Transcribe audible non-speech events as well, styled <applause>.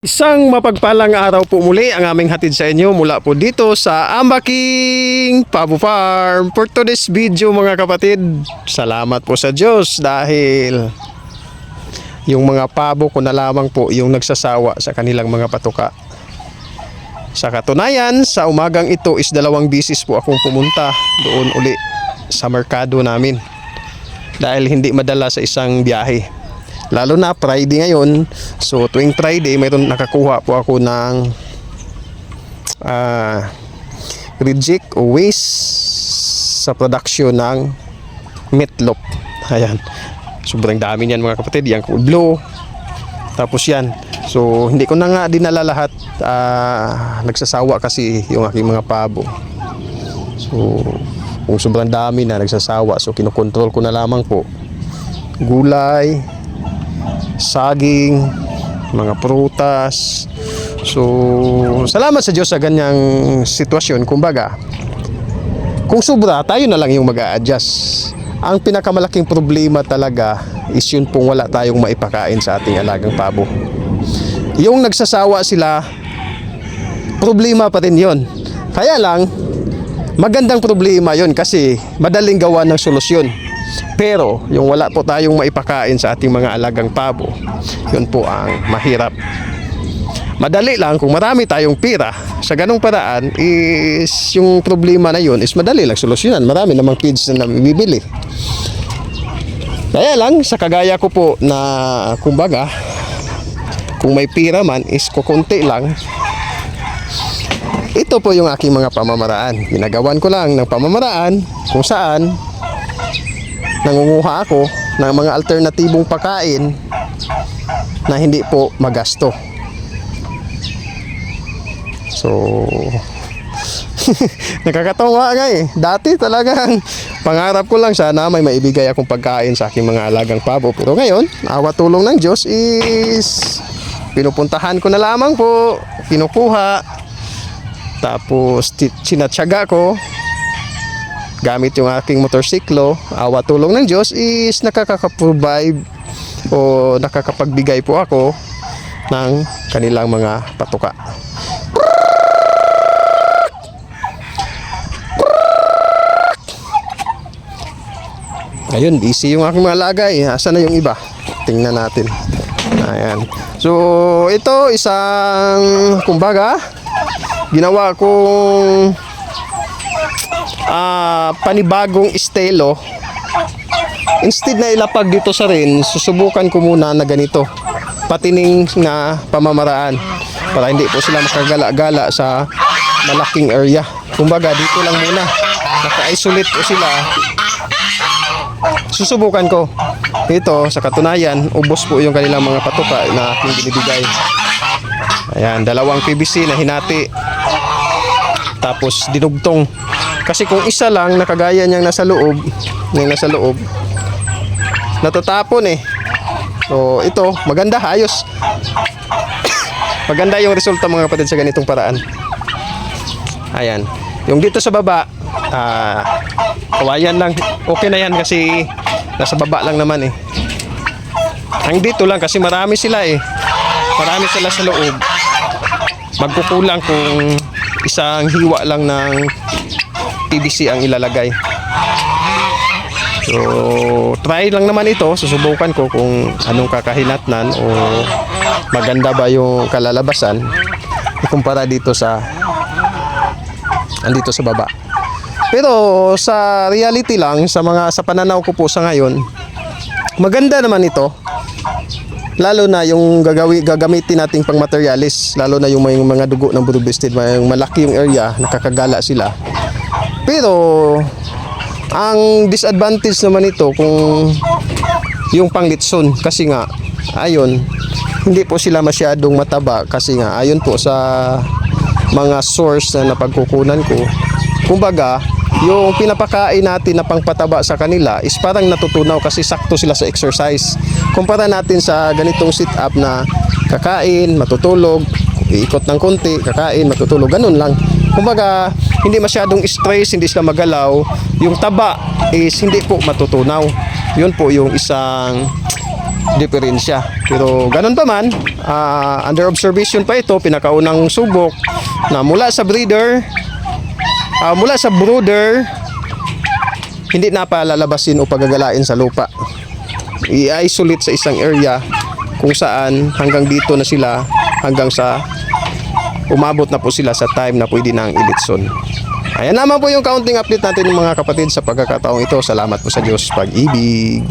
Isang mapagpalang araw po muli ang aming hatid sa inyo mula po dito sa Ambaking Pabo Farm. For today's video mga kapatid, salamat po sa Diyos dahil yung mga pabo ko na lamang po yung nagsasawa sa kanilang mga patuka. Sa katunayan, sa umagang ito is dalawang bisis po akong pumunta doon uli sa merkado namin dahil hindi madala sa isang biyahe. Lalo na Friday ngayon. So tuwing Friday mayroon nakakuha po ako ng ah reject waste sa production ng meatloaf. Ayan. Sobrang dami niyan mga kapatid. Yan cool blue. Tapos yan. So hindi ko na nga dinala lahat. Ah, nagsasawa kasi yung aking mga pabo. So kung sobrang dami na nagsasawa. So kinokontrol ko na lamang po. Gulay, saging, mga prutas. So, salamat sa Diyos sa ganyang sitwasyon. Kumbaga, kung sobra, tayo na lang yung mag adjust Ang pinakamalaking problema talaga is yun pong wala tayong maipakain sa ating alagang pabo. Yung nagsasawa sila, problema pa rin yun. Kaya lang, magandang problema yun kasi madaling gawa ng solusyon. Pero yung wala po tayong maipakain sa ating mga alagang pabo, yun po ang mahirap. Madali lang kung marami tayong pira. Sa ganong paraan is yung problema na yun is madali lang solusyonan. Marami namang feeds na bibili. Kaya lang sa kagaya ko po na kumbaga kung may pira man is kukunti lang ito po yung aking mga pamamaraan. Ginagawan ko lang ng pamamaraan kung saan nangunguha ako ng mga alternatibong pagkain na hindi po magasto. So, <laughs> nakakatawa nga eh. Dati talagang pangarap ko lang sana may maibigay akong pagkain sa aking mga alagang pabo. Pero ngayon, awa tulong ng Diyos is pinupuntahan ko na lamang po, kinukuha, tapos sinatsaga ko gamit yung aking motorsiklo, awa tulong ng Diyos is nakakaprovide o nakakapagbigay po ako ng kanilang mga patuka. Ayun, busy yung aking mga lagay. Asa na yung iba? Tingnan natin. Ayan. So, ito isang kumbaga ginawa kong ah panibagong estilo. Instead na ilapag dito sa rin susubukan ko muna na ganito. Patining na pamamaraan para hindi po sila makagala-gala sa malaking area. Kumbaga dito lang muna. Naka-isolate po sila. Susubukan ko. Ito sa katunayan ubos po yung kanilang mga patuka na aking binibigay. Ayan dalawang PVC na hinati. Tapos dinugtong kasi kung isa lang nakagaya niyang nasa loob yung nasa loob natatapon eh. So ito maganda ayos. <coughs> Maganda yung resulta mga kapatid sa ganitong paraan. Ayan. Yung dito sa baba ah kawayan lang. Okay na yan kasi nasa baba lang naman eh. Ang dito lang kasi marami sila eh. Marami sila sa loob. Magkukulang kung isang hiwa lang ng PVC ang ilalagay. So, try lang naman ito. Susubukan ko kung anong kakahinatnan o maganda ba yung kalalabasan ikumpara dito sa andito sa baba. Pero sa reality lang, sa mga sa pananaw ko po sa ngayon, maganda naman ito lalo na yung gagawi, gagamitin nating pang materialis lalo na yung may mga dugo ng burubisted may malaki yung area nakakagala sila pero ang disadvantage naman ito kung yung panglitson kasi nga ayon hindi po sila masyadong mataba kasi nga ayon po sa mga source na napagkukunan ko kumbaga yung pinapakain natin na pangpataba sa kanila is parang natutunaw kasi sakto sila sa exercise. Kumpara natin sa ganitong sit-up na kakain, matutulog, iikot ng konti, kakain, matutulog, ganun lang. Kumbaga, hindi masyadong stress, hindi sila magalaw. Yung taba is hindi po matutunaw. Yun po yung isang diferensya. Pero ganun pa man, ah, under observation pa ito, pinakaunang subok na mula sa breeder, ah, mula sa brooder, hindi na palalabasin o pagagalain sa lupa. I-isolate sa isang area kung saan hanggang dito na sila hanggang sa umabot na po sila sa time na pwede na ang ilitson. Ayan naman po yung counting update natin ng mga kapatid sa pagkakataong ito. Salamat po sa Diyos. Pag-ibig.